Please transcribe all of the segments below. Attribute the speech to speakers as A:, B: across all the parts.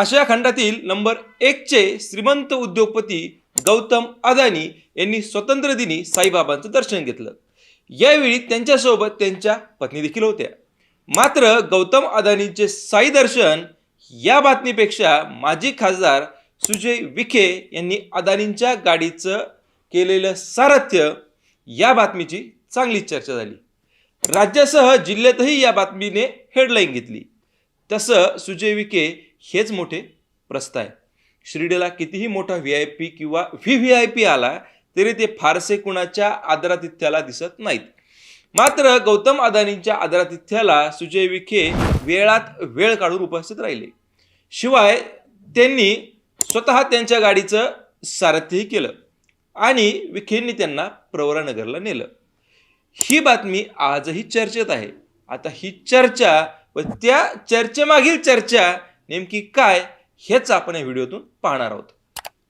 A: आशिया खंडातील नंबर एकचे श्रीमंत उद्योगपती गौतम अदानी यांनी स्वतंत्र दिनी साईबाबांचं दर्शन घेतलं. यावेळी त्यांच्यासोबत त्यांच्या पत्नी देखील होत्या. मात्र गौतम अदानींचे साई दर्शन या बातमीपेक्षा माजी खासदार सुजय विखे यांनी अदानींच्या गाडीचं केलेलं सारथ्य या बातमीची चांगलीच चर्चा झाली. राज्यासह जिल्ह्यातही या बातमीने हेडलाईन घेतली. तसं सुजय विखे हेच मोठे प्रस्त आहे. शिर्डीला कितीही मोठा व्ही आय पी किंवा व्ही व्ही आय पी आला तरी ते फारसे कुणाच्या आदरातिथ्याला दिसत नाहीत. मात्र गौतम अदानींच्या आदरातिथ्याला सुजय विखे वेळात वेळ काढून उपस्थित राहिले. शिवाय त्यांनी स्वतः त्यांच्या गाडीचं सारथ्यही केलं आणि विखेंनी त्यांना प्रवरानगरला नेलं. ही बातमी आजही चर्चेत आहे. आता ही चर्चा व त्या चर्चेमागील चर्चा नेमकी काय हेच आपण या व्हिडिओतून पाहणार आहोत.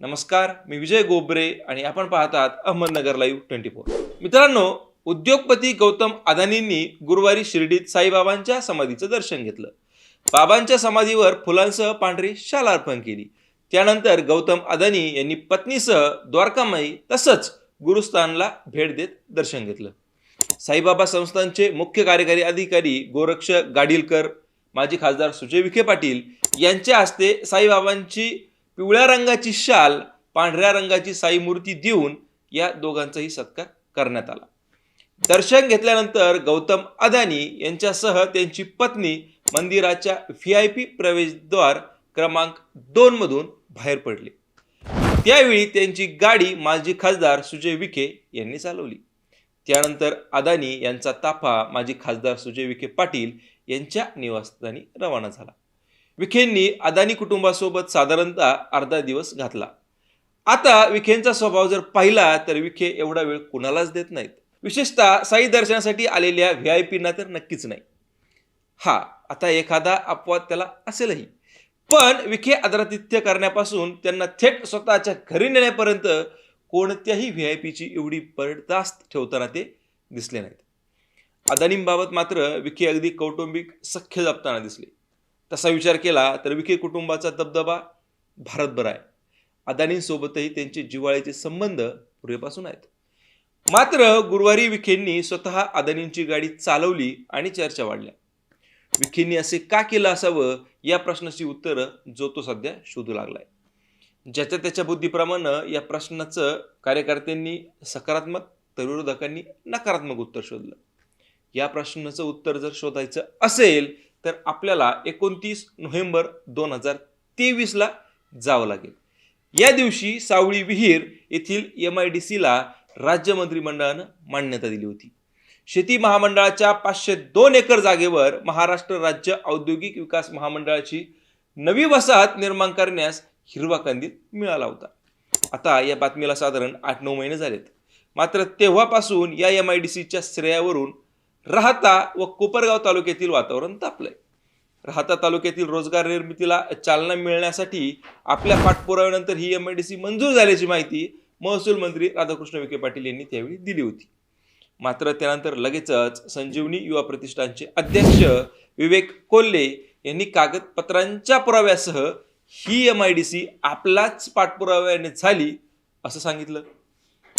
A: नमस्कार मी विजय गोबरे आणि आपण पाहतात अहमदनगर लाईव्ह ट्वेंटी फोर. मित्रांनो उद्योगपती गौतम अदानींनी गुरुवारी शिर्डीत साईबाबांच्या समाधीचं दर्शन घेतलं. बाबांच्या समाधीवर फुलांसह पांढरी शाल अर्पण केली. त्यानंतर गौतम अदानी यांनी पत्नीसह द्वारकामाई तसंच गुरुस्थानला भेट देत दर्शन घेतलं. साईबाबा संस्थांचे मुख्य कार्यकारी अधिकारी गोरक्ष गाडीलकर माजी खासदार सुजय विखे पाटील यांच्या हस्ते साईबाबांची पिवळ्या रंगाची शाल पांढऱ्या रंगाची साई मूर्ती देऊन या दोघांचाही सत्कार करण्यात आला. दर्शन घेतल्यानंतर गौतम अदानी यांच्यासह त्यांची पत्नी मंदिराच्या व्ही आय पी प्रवेशद्वार क्रमांक दोन मधून बाहेर पडले. त्यावेळी त्यांची गाडी माजी खासदार सुजय विखे यांनी चालवली. त्यानंतर अदानी यांचा ताफा माजी खासदार सुजय विखे पाटील यांच्या निवासस्थानी रवाना झाला. विखेंनी अदानी कुटुंबासोबत साधारणतः अर्धा दिवस घातला. आता विखेंचा स्वभाव जर पाहिला तर विखे एवढा वेळ कुणालाच देत नाहीत. विशेषतः साई दर्शनासाठी आलेल्या व्ही आय पीना तर नक्कीच नाही. हा आता एखादा अपवाद त्याला असेलही. पण विखे आदरातिथ्य करण्यापासून त्यांना थेट स्वतःच्या घरी नेण्यापर्यंत कोणत्याही व्ही आय पीची एवढी पडदास्त ठेवताना ते दिसले नाहीत. अदानींबाबत मात्र विखे अगदी कौटुंबिक सख्य जपताना दिसले. तसा विचार केला तर विखे कुटुंबाचा दबदबा भारतभर आहे. अदानींसोबतही त्यांचे जिव्हाळ्याचे संबंध पूर्वीपासून आहेत. मात्र गुरुवारी विखेंनी स्वतः अदानींची गाडी चालवली आणि चर्चा वाढल्या. विखेंनी असे का केलं असावं या प्रश्नाची उत्तरं जो तो सध्या शोधू लागलाय. ज्याच्या त्याच्या बुद्धीप्रमाणे या प्रश्नाचं कार्यकर्त्यांनी सकारात्मक तर विरोधकांनी नकारात्मक उत्तर शोधलं. या प्रश्नाचं उत्तर जर शोधायचं असेल तर आपल्याला एकोणतीस नोव्हेंबर दोन हजार तेवीसला जावं लागेल. या दिवशी सावळी विहीर येथील एम आय डी सीला राज्य मंत्रिमंडळानं मान्यता दिली होती. शेती महामंडळाच्या पाचशे दोन एकर जागेवर महाराष्ट्र राज्य औद्योगिक विकास महामंडळाची नवी वसाहत निर्माण करण्यास हिरवा कंदील मिळाला होता. आता या बातमीला साधारण आठ नऊ महिने झालेत. मात्र तेव्हापासून या एम आय डी सीच्या श्रेयावरून राहता व कोपरगाव तालुक्यातील वातावरण तापलंय. राहता तालुक्यातील रोजगार निर्मितीला चालना मिळण्यासाठी आपल्या पाठपुराव्यानंतर ही एम आय डी सी मंजूर झाल्याची माहिती महसूल मंत्री राधाकृष्ण विखे पाटील यांनी त्यावेळी दिली होती. मात्र त्यानंतर लगेचच संजीवनी युवा प्रतिष्ठानचे अध्यक्ष विवेक कोल्हे यांनी कागदपत्रांच्या पुराव्यासह ही एम आय डी सी आपलाच पाठपुराव्याने झाली असं सांगितलं.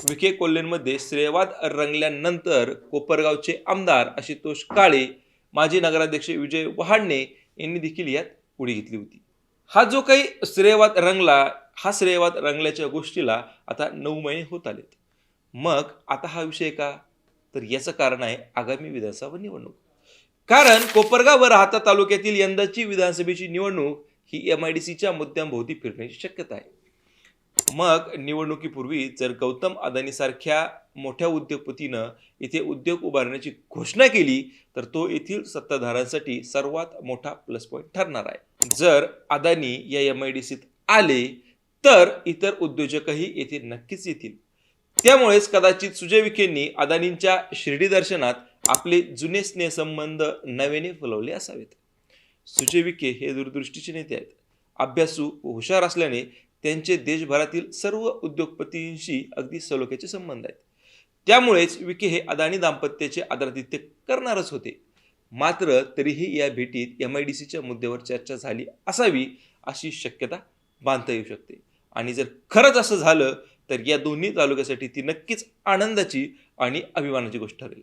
A: विखे कोल्हेंमध्ये श्रेयवाद रंगल्यानंतर कोपरगावचे आमदार आशुतोष काळे माजी नगराध्यक्ष विजय वहाडणे यांनी देखील यात उडी घेतली होती. हा जो काही श्रेयवाद रंगला हा श्रेयवाद रंगल्याच्या गोष्टीला आता नऊ महिने होत आलेत. मग आता हा विषय का? तर याचं कारण आहे आगामी विधानसभा निवडणूक. कारण कोपरगाव व राहता तालुक्यातील यंदाची विधानसभेची निवडणूक ही एम आय डी सीच्या मुद्द्यांभोवती फिरण्याची शक्यता आहे. मग निवडणुकीपूर्वी जर गौतम अदानीसारख्या मोठ्या उद्योगपतीनं इथे उद्योग उभारण्याची घोषणा केली तर तो येथील सत्ताधाऱ्यांसाठी सर्वात मोठा प्लस पॉईंट ठरणार आहे. जर अदानी या एम आय डी सीत आले तर इतर उद्योजकही येथे नक्कीच येतील. त्यामुळेच कदाचित सुजय विखेंनी अदानींच्या शिर्डी दर्शनात आपले जुने स्नेहसंबंध नव्याने फुलवले असावेत. सुजय विखे हे दूरदृष्टीचे नेते आहेत. अभ्यासू व हुशार असल्याने त्यांचे देशभरातील सर्व उद्योगपतींशी अगदी सलोख्याचे संबंध आहेत. त्यामुळेच विखे हे अदानी दाम्पत्याचे आदरातिथ्य करणारच होते. मात्र तरीही या भेटीत एम आय डी सीच्या मुद्द्यावर चर्चा झाली असावी अशी शक्यता बांधता येऊ शकते. आणि जर खरंच असं झालं तर या दोन्ही तालुक्यासाठी ती नक्कीच आनंदाची आणि अभिमानाची गोष्ट ठरेल.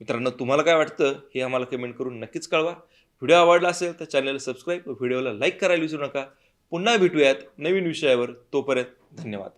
A: मित्रांनो तुम्हाला काय वाटतं हे आम्हाला कमेंट करून नक्कीच कळवा. व्हिडिओ आवडला असेल तर चॅनलला सबस्क्राईब व्हिडिओला लाईक करायला विसरू नका. पुन्हा भेटूयात नवीन विषयावर. तोपर्यंत धन्यवाद.